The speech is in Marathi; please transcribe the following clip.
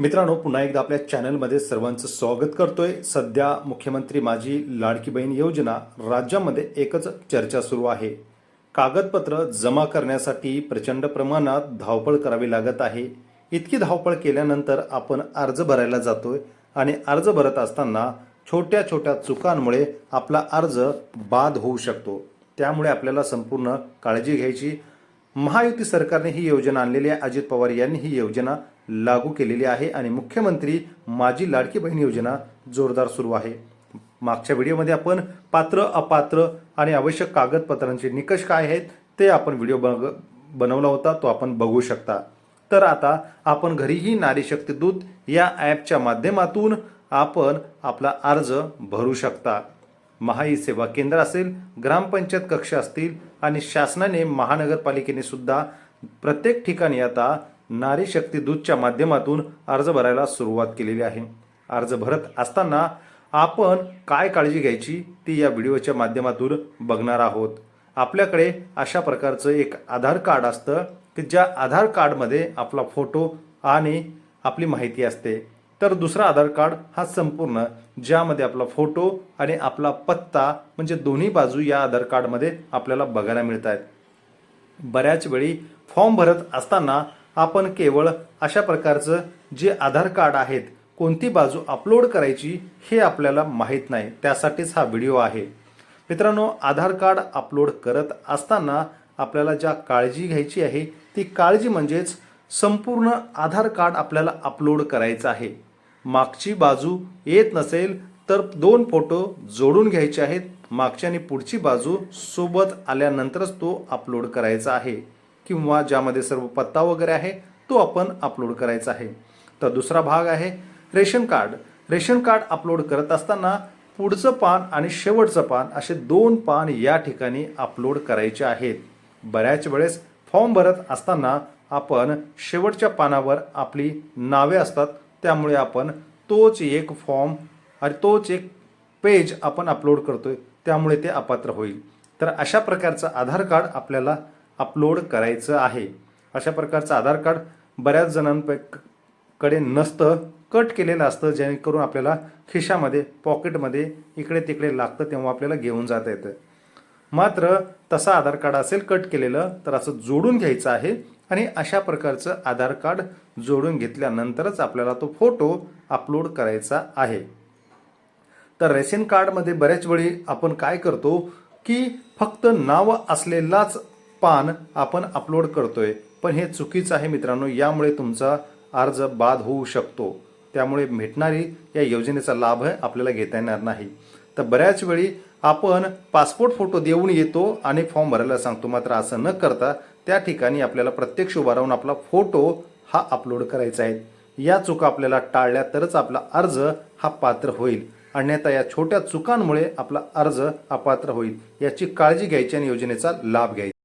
मित्रांनो पुन्हा एकदा आपल्या चॅनलमध्ये सर्वांचं स्वागत करतोय. सध्या मुख्यमंत्री माझी लाडकी बहीण योजना राज्यामध्ये एकच चर्चा सुरू आहे. कागदपत्र जमा करण्यासाठी प्रचंड प्रमाणात धावपळ करावी लागत आहे. इतकी धावपळ केल्यानंतर आपण अर्ज भरायला जातोय आणि अर्ज भरत असताना छोट्या छोट्या चुकांमुळे आपला अर्ज बाद होऊ शकतो. त्यामुळे आपल्याला संपूर्ण काळजी घ्यायची महायुती सरकारने ही योजना आणलेली आहे. अजित पवार यांनी ही योजना लागू केलेली आहे आणि मुख्यमंत्री माझी लाडकी बहीण योजना जोरदार सुरू आहे. मागच्या व्हिडिओमध्ये आपण पात्र अपात्र आणि आवश्यक कागदपत्रांचे निकष काय आहेत ते आपण व्हिडिओ बघ बनवला होता तो आपण बघू शकता. तर आता आपण घरीही नारी शक्ती दूत या ॲपच्या माध्यमातून आपण आपला अर्ज भरू शकता. महाई सेवा केंद्र असेल ग्रामपंचायत कक्ष असतील आणि शासनाने महानगरपालिकेने सुद्धा प्रत्येक ठिकाणी आता नारी शक्ती दूतच्या माध्यमातून अर्ज भरायला सुरुवात केलेली आहे. अर्ज भरत असताना आपण काय काळजी घ्यायची ती या व्हिडिओच्या माध्यमातून बघणार आहोत. आपल्याकडे अशा प्रकारचं एक आधार कार्ड असतं की ज्या आधार कार्डमध्ये आपला फोटो आणि आपली माहिती असते. तर दुसरा आधार कार्ड हा संपूर्ण ज्यामध्ये आपला फोटो आणि आपला पत्ता म्हणजे दोन्ही बाजू या आधार कार्डमध्ये आपल्याला बघायला मिळत आहेत बऱ्याच वेळी फॉर्म भरत असताना आपण केवळ अशा प्रकारचं जे आधार कार्ड आहेत कोणती बाजू अपलोड करायची हे आपल्याला माहीत नाही. त्यासाठीच हा व्हिडिओ आहे. मित्रांनो आधार कार्ड अपलोड करत असताना आपल्याला ज्या काळजी घ्यायची आहे ती काळजी म्हणजेच संपूर्ण आधार कार्ड आपल्याला अपलोड करायचं आहे. मागची बाजू येत नसेल तर दोन फोटो जोडून घ्यायचे आहेत. मागची आणि पुढची बाजू सोबत आल्यानंतरच तो अपलोड करायचा आहे. किंवा ज्यामध्ये सर्व पत्ता वगैरे आहे तो आपण अपलोड करायचा आहे. तर दुसरा भाग आहे ration card. Ration card upload करत असताना पुढचं पान आणि शेवटचं पान असे दोन पान या ठिकाणी अपलोड करायचे आहेत. बऱ्याच वेळेस फॉर्म भरत असताना आपण शेवटच्या पानावर आपली नावे असतात त्यामुळे आपण तोच एक फॉर्म आणि तोच एक पेज आपण अपलोड करतोय त्यामुळे ते अपात्र होईल. तर अशा प्रकारचं आधार कार्ड आपल्याला अपलोड करायचं आहे. अशा प्रकारचं आधार कार्ड बऱ्याच जणांकडे नसतं कट केलेलं असतं जेणेकरून आपल्याला खिशामध्ये पॉकेटमध्ये इकडे तिकडे लागतं तेव्हा आपल्याला घेऊन जाता येतं. मात्र तसा आधार कार्ड असेल कट केलेलं तर असं जोडून घ्यायचं आहे आणि अशा प्रकारचं आधार कार्ड जोडून घेतल्यानंतरच आपल्याला तो फोटो अपलोड करायचा आहे. तर रेशन कार्डमध्ये बऱ्याच वेळी आपण काय करतो की फक्त नाव असलेलाच पान आपण अपलोड करतोय. पण हे चुकीचं आहे मित्रांनो यामुळे तुमचा अर्ज बाद होऊ शकतो. त्यामुळे भेटणारी या योजनेचा लाभ आपल्याला घेता येणार नाही. तर बऱ्याच वेळी आपण पासपोर्ट फोटो देऊन येतो आणि फॉर्म भरायला सांगतो. मात्र असं न करता त्या ठिकाणी आपल्याला प्रत्यक्ष उभा राहून आपला फोटो हा अपलोड करायचा आहे. या चुका आपल्याला टाळल्या तरच आपला अर्ज हा पात्र होईल. अन्यथा या छोट्या चुकांमुळे आपला अर्ज अपात्र होईल. याची काळजी घ्यायची आणि योजनेचा लाभ घ्यायचा.